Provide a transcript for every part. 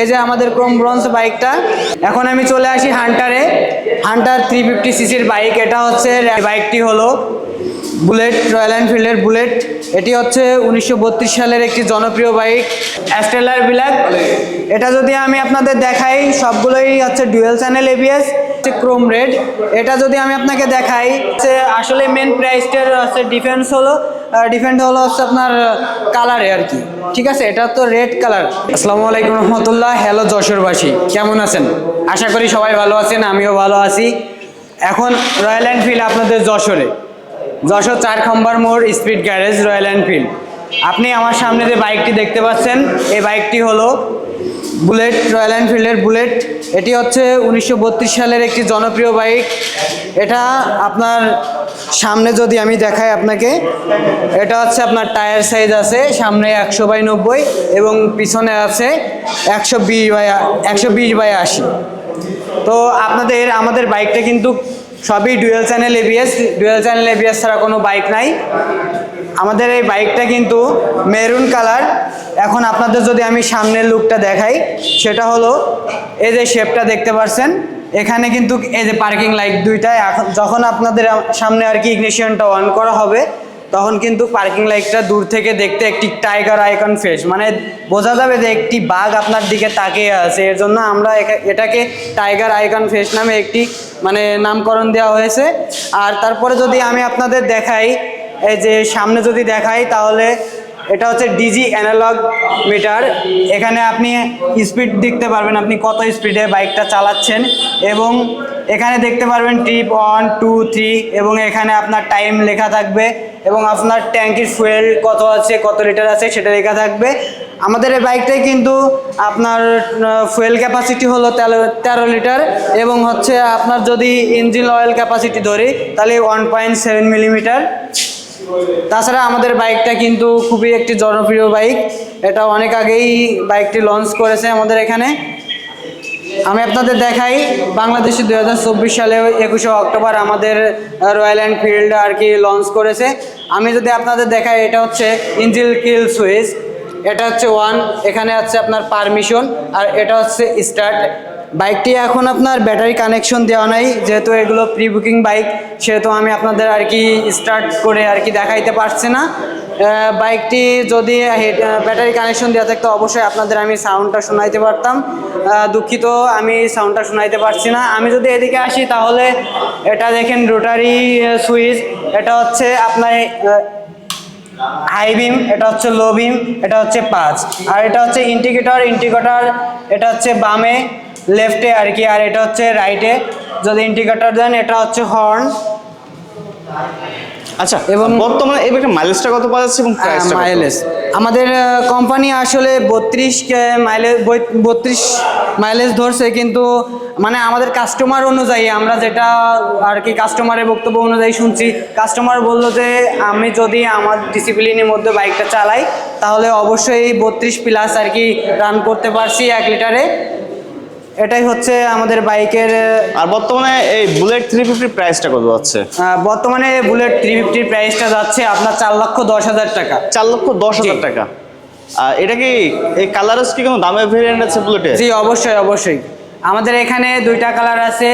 এই যে আমাদের ক্রোম ব্রঞ্জ বাইকটা। এখন আমি চলে আসি হান্টারে। হান্টার থ্রি ফিফটি সিসির বাইক। এটা হচ্ছে বাইকটি হলো বুলেট, রয়্যাল এনফিল্ডের বুলেট। এটি হচ্ছে উনিশশো বত্রিশ সালের একটি জনপ্রিয় বাইক, অ্যাস্টেলার বিলাক এটা যদি আমি আপনাদের দেখাই, সবগুলোই হচ্ছে dual channel ABS chrome red. এটা যদি আমি আপনাকে দেখাই আসলে মেন প্রাইসটার হচ্ছে ডিফেন্স হলো ডিফেন্ড হলো হচ্ছে আপনার কালারে আর কি। ঠিক আছে? এটা তো রেড কালার আসসালামু আলাইকুম রহমতুল্লাহ। হ্যালো যশোরবাসী। কেমন আছেন? আশা করি সবাই ভালো আছেন, আমিও ভালো আছি। এখন রয়্যাল এনফিল্ড আপনাদের যশোরে। যশোর চার খম্বার মোড় স্পিড গ্যারেজ রয়্যাল এনফিল্ড আপনি আমার সামনে যে বাইকটি দেখতে পাচ্ছেন, এই বাইকটি হলো বুলেট, রয়্যাল এনফিল্ডের বুলেট। এটি হচ্ছে উনিশশো বত্রিশ সালের একটি জনপ্রিয় বাইক। এটা আপনার সামনে যদি আমি দেখাই আপনাকে, এটা হচ্ছে আপনার টায়ার সাইজ আছে, সামনে একশো বাই নব্বই এবং পিছনে আছে একশো বিশ বাই একশো বিশ বাই আশি। তো আপনাদের, আমাদের বাইকটা কিন্তু সবই dual channel ABS dual channel ABS ছাড়া কোনো বাইক নাই। আমাদের এই বাইকটা কিন্তু মেরুন কালার। এখন আপনাদের যদি আমি সামনের লুকটা দেখাই, সেটা হলো এই যে শেপটা দেখতে পাচ্ছেন এখানে কিন্তু এই যে পার্কিং লাইট দুইটা এখন যখন আপনাদের সামনে আর কি ইগনিশনটা অন করা হবে, তখন কিন্তু পার্কিং লাইটটা দূর থেকে দেখতে একটি টাইগার আইকন ফেস মানে বোঝা যাবে যে একটি বাঘ আপনার দিকে তাকিয়ে আছে। এর জন্য আমরা এটাকে টাইগার আইকন ফেস নামে একটি মানে নামকরণ দেওয়া হয়েছে। আর তারপরে যদি আমি আপনাদের দেখাই এই যে সামনে যদি দেখাই তাহলে এটা হচ্ছে ডিজি অ্যানালগ মিটার। এখানে আপনি স্পিড দেখতে পারবেন আপনি কত স্পিডে বাইকটা চালাচ্ছেন এবং এখানে দেখতে পারবেন ট্রিপ ওয়ান, টু, থ্রি এবং এখানে আপনার টাইম লেখা থাকবে এবং আপনার ট্যাঙ্কির ফুয়েল কত আছে, কত লিটার আছে সেটা লেখা থাকবে। আমাদের এই বাইকটাই কিন্তু আপনার ফুয়েল ক্যাপাসিটি হলো তেরো তেরো লিটার এবং হচ্ছে আপনার যদি ইঞ্জিন অয়েল ক্যাপাসিটি ধরি তাহলে ওয়ান পয়েন্ট সেভেন মিলিমিটার। তাছাড়া আমাদের বাইকটা কিন্তু খুবই একটি জনপ্রিয় বাইক। এটা অনেক আগেই বাইকটি লঞ্চ করেছে আমাদের এখানে। আমি আপনাদের দেখাই, বাংলাদেশে দু হাজার চব্বিশ সালে একুশে অক্টোবর আমাদের রয়্যাল এনফিল্ড আর কি লঞ্চ করেছে। আমি যদি আপনাদের দেখাই, এটা হচ্ছে ইঞ্জিল কিল সুইচ এটা হচ্ছে ওয়ান এখানে হচ্ছে আপনার পারমিশন আর এটা হচ্ছে স্টার্ট বাইকটি এখন আপনার ব্যাটারি কানেকশন দেওয়া নাই, যেহেতু এগুলো প্রি বুকিং বাইক, সেহেতু আমি আপনাদের আর কি স্টার্ট করে আর কি দেখাইতে পারছি না। বাইকটি যদি ব্যাটারি কানেকশন দেওয়া থাকতো, অবশ্যই আপনাদের আমি সাউন্ডটা শোনাইতে পারতাম। দুঃখিত, আমি সাউন্ডটা শোনাইতে পারছি না। আমি যদি এদিকে আসি, তাহলে এটা দেখেন রোটারি সুইচ এটা হচ্ছে আপনার হাই বিম এটা হচ্ছে লো বিম এটা হচ্ছে পাঁচ। আর এটা হচ্ছে ইন্ডিকেটর ইন্ডিকেটর এটা হচ্ছে বামে। লেফটে আর কি আর এটা হচ্ছে রাইটে। যদি ইন্ডিকেটর দেন এটা হচ্ছে হর্ন আচ্ছা এবং- বর্তমানে এই বাইকের মাইলেজটা কত পাওয়া যাচ্ছে এবং প্রাইসটা মাইলেজ আমাদের কোম্পানি আসলে বত্রিশ মাইলেজ বত্রিশ মাইলেজ ধরছে কিন্তু মানে আমাদের কাস্টমার অনুযায়ী আমরা যেটা আর কি কাস্টমারের বক্তব্য অনুযায়ী শুনছি কাস্টমার বলল যে আমি যদি আমার ডিসিপ্লিনের মধ্যে বাইকটা চালাই তাহলে অবশ্যই বত্রিশ প্লাস আর কি রান করতে পারছি এক লিটারে। এটাই হচ্ছে আমাদের বাইকের আর বর্তমানে এই বুলেট থ্রি ফিফটির প্রাইসটা কত যাচ্ছে? বর্তমানে বুলেট থ্রি ফিফটির প্রাইসটা যাচ্ছে আপনার চার লক্ষ দশ হাজার টাকা। চার লক্ষ দশ হাজার টাকা। আর এটা কি এই কালারস কি কোনো দামে ভেরিয়েন্ট আছে বুলেটে? জি অবশ্যই অবশ্যই। আমাদের এখানে দুইটা কালার আছে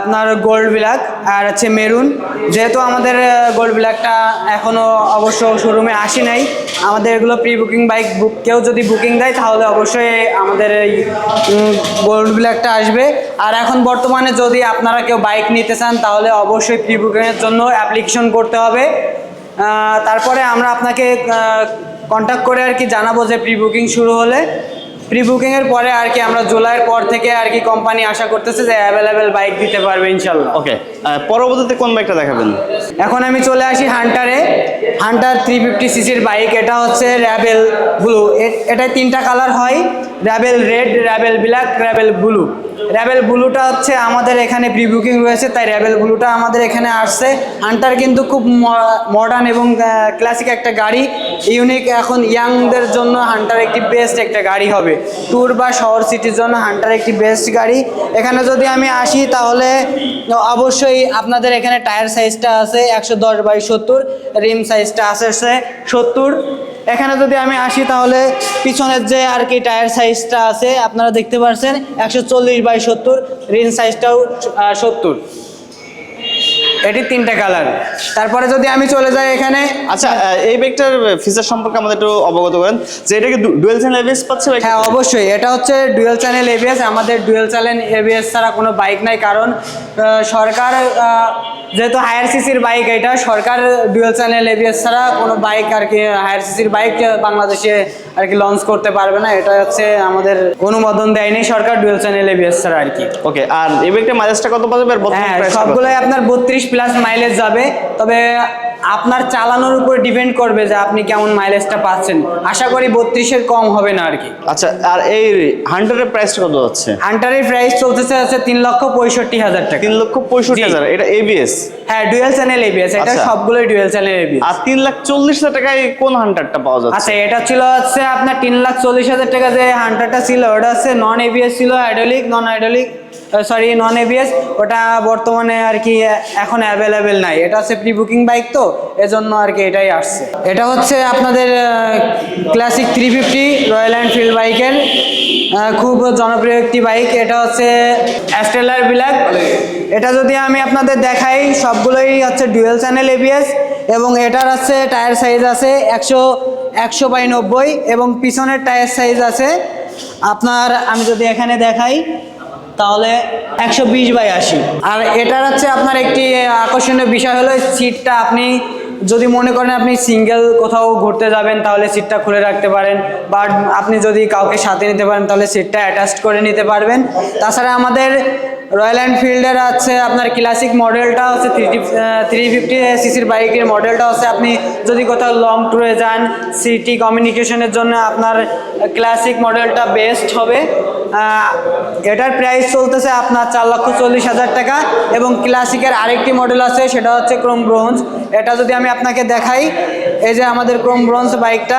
আপনার গোল্ড ব্ল্যাক আর হচ্ছে মেরুন যেহেতু আমাদের গোল্ড ব্ল্যাকটা এখনও অবশ্য শোরুমে আসি নাই, আমাদের এগুলো প্রি বুকিং বাইক বুক কেউ যদি বুকিং দেয়, তাহলে অবশ্যই আমাদের এই গোল্ড ব্ল্যাকটা আসবে। আর এখন বর্তমানে যদি আপনারা কেউ বাইক নিতে চান, তাহলে অবশ্যই প্রি বুকিংয়ের জন্য অ্যাপ্লিকেশন করতে হবে। তারপরে আমরা আপনাকে কন্ট্যাক্ট করে আর কি জানাব যে প্রি বুকিং শুরু হলে। প্রি বুকিংয়ের পরে আর কি আমরা জুলাইয়ের পর থেকে আর কি কোম্পানি আশা করতেছে যে অ্যাভেলেবেল বাইক দিতে পারবে ইনশাল্লাহ। ওকে পরবর্তীতে কোন বাইকটা দেখাবেন? এখন আমি চলে আসি হান্টারে হান্টার থ্রি ফিফটি সিসির বাইক এটা হচ্ছে র্যাবেল ব্লু এটায় তিনটা কালার হয় rebel red rebel black rebel blue rebel ব্লুটা হচ্ছে আমাদের এখানে প্রি বুকিং রয়েছে তাই র্যাবেল ব্লুটা আমাদের এখানে আসছে। হান্টার কিন্তু খুব মডার্ন এবং ক্লাসিক একটা গাড়ি। ইউনিক এখন ইয়াংদের জন্য হান্টার একটি বেস্ট একটা গাড়ি হবে। ট্যুর বা শহর সিটির জন্য হান্টার একটি বেস্ট গাড়ি। এখানে যদি আমি আসি তাহলে অবশ্যই আপনাদের এখানে টায়ার সাইজটা আছে একশো দশ বাই সত্তর, রিম সাইজটা আছে সে সত্তর। এখানে যদি আমি আসি তাহলে পিছনের যে আর কি টায়ার সাইজটা আছে, আপনারা দেখতে পাচ্ছেন একশো চল্লিশ বাই সত্তর রিন সাইজটাও সত্তর। এটি তিনটা কালার তারপরে যদি আমি চলে যাই এখানে আচ্ছা এই ব্যাগটার ফিচার সম্পর্কে আমাদের একটু অবগত করেন যে এটাকে ডুয়েল চ্যানেল এবিএস পাচ্ছে? হ্যাঁ অবশ্যই। এটা হচ্ছে ডুয়েল চ্যানেল এবিএস আমাদের ডুয়েল চ্যানেল এবিএস ছাড়া কোনো বাইক নাই কারণ সরকার যেহেতু হায়ার সিসির বাইক এটা সরকার ডুয়েল চ্যানেল এবিএস ছাড়া কোনো বাইক আর কি হায়ার সিসির বাইক বাংলাদেশে আর কি লঞ্চ করতে পারবে না। এটা হচ্ছে আমাদের অনুমোদন দেয়নি সরকার ডুয়েল চ্যানেল এবিএস ছাড়া আর কি। ওকে আর এই বাইকটা মাইলেজটা কত পাবে? হ্যাঁ সবগুলোই আপনার বত্রিশ প্লাস মাইলেজ যাবে। তবে আপনার চালানোর উপর ডিপেন্ড করবে যে আপনি কেমন মাইলেজটা পাচ্ছেন। আশা করি বত্রিশের কম হবে না আর কি। আচ্ছা আর এই হান্টারের প্রাইস কত হচ্ছে হান্টারের প্রাইস চলতেছে আছে তিন লক্ষ পঁয়ষট্টি হাজার টাকা। তিন লক্ষ পঁয়ষট্টি হাজার এটা এবিএস হ্যাঁ ডুয়েল চ্যানেল এবিএস এটা আচ্ছা। সবগুলোই ডুয়েল চ্যানেল এবিএস আর তিন লাখ চল্লিশ হাজার টাকায় কোন হান্টারটা পাওয়া যাচ্ছে? আচ্ছা এটা ছিল হচ্ছে আপনার তিন লাখ চল্লিশ হাজার টাকা যে হান্টারটা ছিল ওটা হচ্ছে নন এবিএস ছিল hydraulic non hydraulic sorry non ABS ওটা বর্তমানে আর কি এখন অ্যাভেলেবেল নাই। এটা হচ্ছে প্রি বুকিং বাইক তো, এজন্য আর কি এটাই আসছে। এটা হচ্ছে আপনাদের Classic three fifty Royal Enfield বাইকের খুব জনপ্রিয় একটি বাইক এটা হচ্ছে অ্যাস্টেলার ব্ল্যাক এটা যদি আমি আপনাদের দেখাই, সবগুলোই হচ্ছে ডুয়েল চ্যানেল এবিএস এবং এটার আছে টায়ার সাইজ আছে একশো একশো বাই নব্বই এবং পিছনের টায়ার সাইজ আছে। আপনার, আমি যদি এখানে দেখাই তাহলে একশো বিশ বাই আশি। আর এটার হচ্ছে আপনার একটি আকর্ষণীয় বিষয় হলো সিটটা আপনি যদি মনে করেন আপনি সিঙ্গেল কোথাও ঘুরতে যাবেন, তাহলে সিটটা খুলে রাখতে পারেন। বা আপনি যদি কাউকে সাথে নিতে পারেন, তাহলে সিটটা অ্যাটাচ করে নিতে পারবেন। তাছাড়া আমাদের রয়্যাল এনফিল্ডের আছে আপনার ক্লাসিক মডেলটা হচ্ছে থ্রি থ্রি ফিফটি সিসির বাইকের মডেলটা হচ্ছে আপনি যদি কোথাও লং ট্যুরে যান সিটি কমিউনিকেশনের জন্য আপনার ক্লাসিক মডেলটা বেস্ট হবে। এটার প্রাইস চলতেছে আপনার চার লক্ষ চল্লিশ হাজার টাকা এবং ক্লাসিকের আরেকটি মডেল আছে, সেটা হচ্ছে ক্রোম ব্রোঞ্জ এটা যদি আমি আপনাকে দেখাই এই যে আমাদের ক্রোম ব্রঞ্জ বাইকটা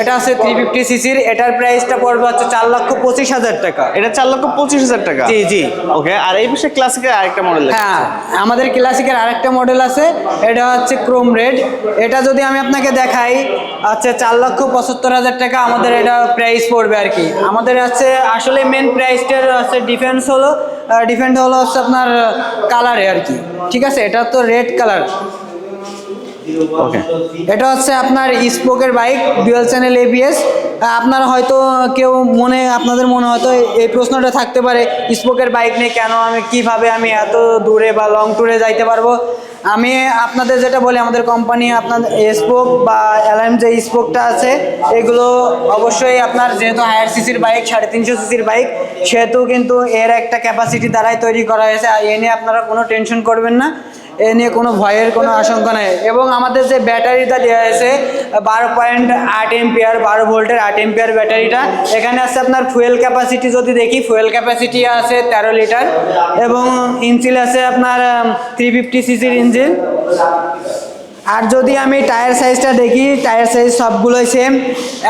এটা আছে থ্রি ফিফটি সিসির এটার প্রাইসটা পড়বে হচ্ছে চার লক্ষ পঁচিশ হাজার টাকা। এটা চার লক্ষ পঁচিশ হাজার টাকা? জি জি। ওকে আর এই বিষয়ে ক্লাসিকের আরেকটা মডেল হ্যাঁ আমাদের ক্লাসিকের আরেকটা মডেল আছে। এটা হচ্ছে ক্রোম রেড এটা যদি আমি আপনাকে দেখাই আচ্ছা চার লক্ষ পঁচাত্তর হাজার টাকা আমাদের এটা প্রাইস পড়বে আর কি। আমাদের আছে আসলে মেন প্রাইসটার হচ্ছে ডিফেন্স হলো ডিফেন্ড হলো হচ্ছে আপনার কালারে আর কি। ঠিক আছে? এটা তো রেড কালার ওকে এটা হচ্ছে আপনার স্পোকের বাইক ডুয়েল চ্যানেল এবিএস আপনারা হয়তো কেউ মনে, আপনাদের মনে হয়তো এই প্রশ্নটা থাকতে পারে স্পোকের বাইক নিয়ে কেন আমি, কীভাবে আমি এত দূরে বা লং ট্যুরে যাইতে পারব? আমি আপনাদের যেটা বলি, আমাদের কোম্পানি আপনাদের স্পোক বা অ্যালাইম যে স্পোকটা আছে, এগুলো অবশ্যই আপনার যেহেতু হায়ার সিসির বাইক সাড়ে তিনশো সিসির বাইক সেহেতু কিন্তু এর একটা ক্যাপাসিটি দ্বারাই তৈরি করা হয়েছে। এ নিয়ে আপনারা কোনো টেনশন করবেন না। এ নিয়ে কোনো ভয়ের কোনো আশঙ্কা নেই। এবং আমাদের যে ব্যাটারিটা দেওয়া হয়েছে, বারো পয়েন্ট আট এমপিয়ার বারো ভোল্টের আট এমপিয়ার ব্যাটারিটা, এখানে আছে আপনার ফুয়েল ক্যাপাসিটি যদি দেখি ফুয়েল ক্যাপাসিটি আছে তেরো লিটার এবং ইঞ্জিন আছে আপনার থ্রি ফিফটি সিসির ইঞ্জিন। আর যদি আমি টায়ার সাইজটা দেখি, টায়ার সাইজ সবগুলোই সেম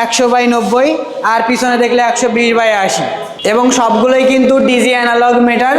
একশো বাই নব্বই, আর পিছনে দেখলে একশো বিশ বাই আশি। এবং সবগুলোই কিন্তু ডিজি অ্যানালগ মিটার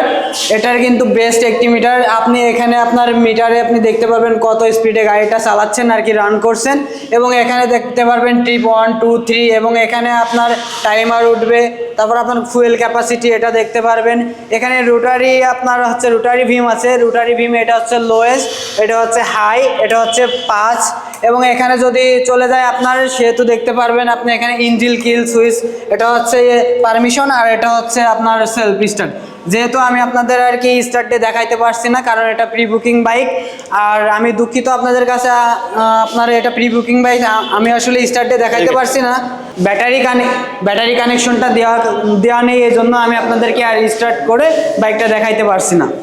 এটার কিন্তু বেস্ট একটি মিটার আপনি এখানে আপনার মিটারে আপনি দেখতে পারবেন কত স্পিডে গাড়িটা চালাচ্ছেন আর কি রান করছেন। এবং এখানে দেখতে পারবেন ট্রিপ ওয়ান টু থ্রি এবং এখানে আপনার টাইমার উঠবে তারপর আপনার ফুয়েল ক্যাপাসিটি এটা দেখতে পারবেন। এখানে রোটারি আপনার হচ্ছে রোটারি ভিম আছে। রোটারি ভিম এটা হচ্ছে লোয়েস্ট এটা হচ্ছে হাই এটা হচ্ছে পাঁচ। এবং এখানে যদি চলে যায় আপনার, সেহেতু দেখতে পারবেন আপনি এখানে ইঞ্জিল কিল সুইচ এটা হচ্ছে পারমিশন আর এটা হচ্ছে আপনার সেলফ স্টার্ট যেহেতু আমি আপনাদের আর কি স্টার্ট ডে দেখাইতে পারছি না কারণ এটা প্রি বুকিং বাইক আর আমি দুঃখিত আপনাদের কাছে আপনার এটা প্রি বুকিং বাইক আমি আসলে স্টার্ট ডে দেখাইতে পারছি না। ব্যাটারি কানে ব্যাটারি কানেকশনটা দেওয়া দেওয়া নেই এই জন্য আমি আপনাদেরকে আর স্টার্ট করে বাইকটা দেখাইতে পারছি না।